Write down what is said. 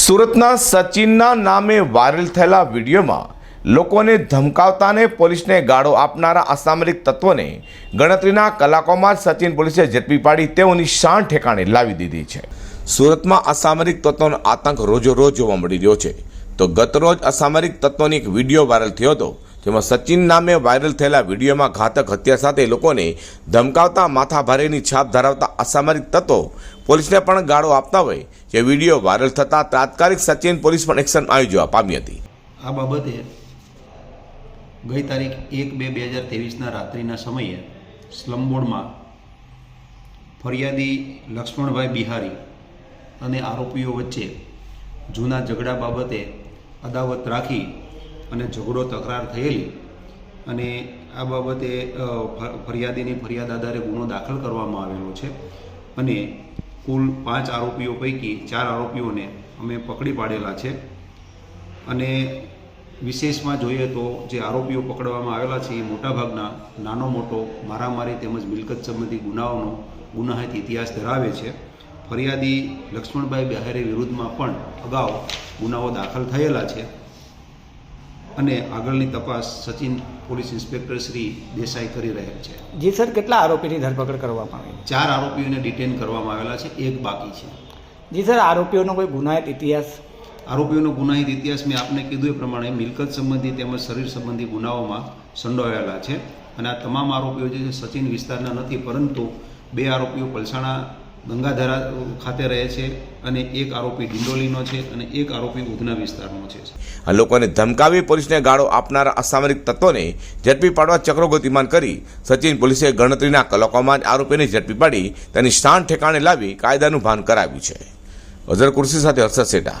સુરતના સચિનના નામે વાયરલ થયેલા વિડીયોમાં લોકોને ધમકાવતાને પોલીસને ગાળો આપનારા અસામરિક તત્વોને ગણતરીના કલાકોમાં જ સચિન પોલીસે ઝડપી પાડી તેઓની શાન ઠેકાણે લાવી દીધી છે. સુરતમાં અસામરિક તત્વોનો આતંક રોજો રોજ જોવા મળી રહ્યો છે. તો ગતરોજ અસામરિક તત્વોની એક વીડિયો વાયરલ થયો હતો. જેમાં સચિન નામે વાયરલ થયેલા વિડીયોમાં ઘાતક હત્યા સાથે લોકોને ધમકાવતા માથાભારેની છાપ ધરાવતા અસામરિક તત્વો પોલીસને પણ ગાળો આપતા હોય જે વીડિયો વાયરલ થતાં તાત્કાલિક સચિન પોલીસ પણ એક્શન આવી જવા પામી હતી. આ બાબતે ગઈ તારીખ એક બે બે હજાર ત્રેવીસના રાત્રિના સમયે સ્લમ ફરિયાદી લક્ષ્મણભાઈ બિહારી અને આરોપીઓ વચ્ચે જૂના ઝઘડા બાબતે અદાવત રાખી અને ઝઘડો તકરાર થયેલી અને આ બાબતે ફરિયાદીની ફરિયાદ આધારે ગુનો દાખલ કરવામાં આવેલો છે અને કુલ પાંચ આરોપીઓ પૈકી ચાર આરોપીઓને અમે પકડી પાડેલા છે. અને વિશેષમાં જોઈએ તો જે આરોપીઓ પકડવામાં આવેલા છે એ મોટાભાગના નાનો મોટો મારામારી તેમજ મિલકત સંબંધી ગુનાઓનો ગુનાહિત ઇતિહાસ ધરાવે છે. ફરિયાદી લક્ષ્મણભાઈ બહેરે વિરુદ્ધમાં પણ અગાઉ ગુનાઓ દાખલ થયેલા છે. અને આગળની તપાસ સચિન પોલીસ ઇન્સ્પેક્ટર શ્રી દેસાઈ કરી રહેલ છે. જી સર કેટલા આરોપીની ધરપકડ કરવામાં આવી ચાર આરોપીઓને ડિટેન કરવામાં આવેલા છે એક બાકી છે. જી સર આરોપીઓનો કોઈ ગુનાહિત ઇતિહાસ? આરોપીઓનો ગુનાહિત ઇતિહાસ મેં આપને કીધું એ પ્રમાણે મિલકત સંબંધી તેમજ શરીર સંબંધી ગુનાઓમાં સંડોવાયેલા છે. અને આ તમામ આરોપીઓ જે છે સચિન વિસ્તારના નથી પરંતુ બે આરોપીઓ પલસાણા ગંગાધરા ખાતે રહે છે અને એક આરોપી ડિંડોલીનો છે અને એક આરોપી ઉધના વિસ્તારનો છે. લોકોને ધમકાવી પોલીસને ગાળો આપનારા અસામરિક તત્વોને ઝડપી પાડવા ચક્રો ગતિમાન કરી સચિન પોલીસે ગણતરીના કલાકોમાં જ આરોપીને ઝડપી પાડી તેની શાન ઠેકાણે લાવી કાયદાનું ભાન કરાવ્યું છે. અઝર કુર્સી સાથે હર્ષદ સેટા.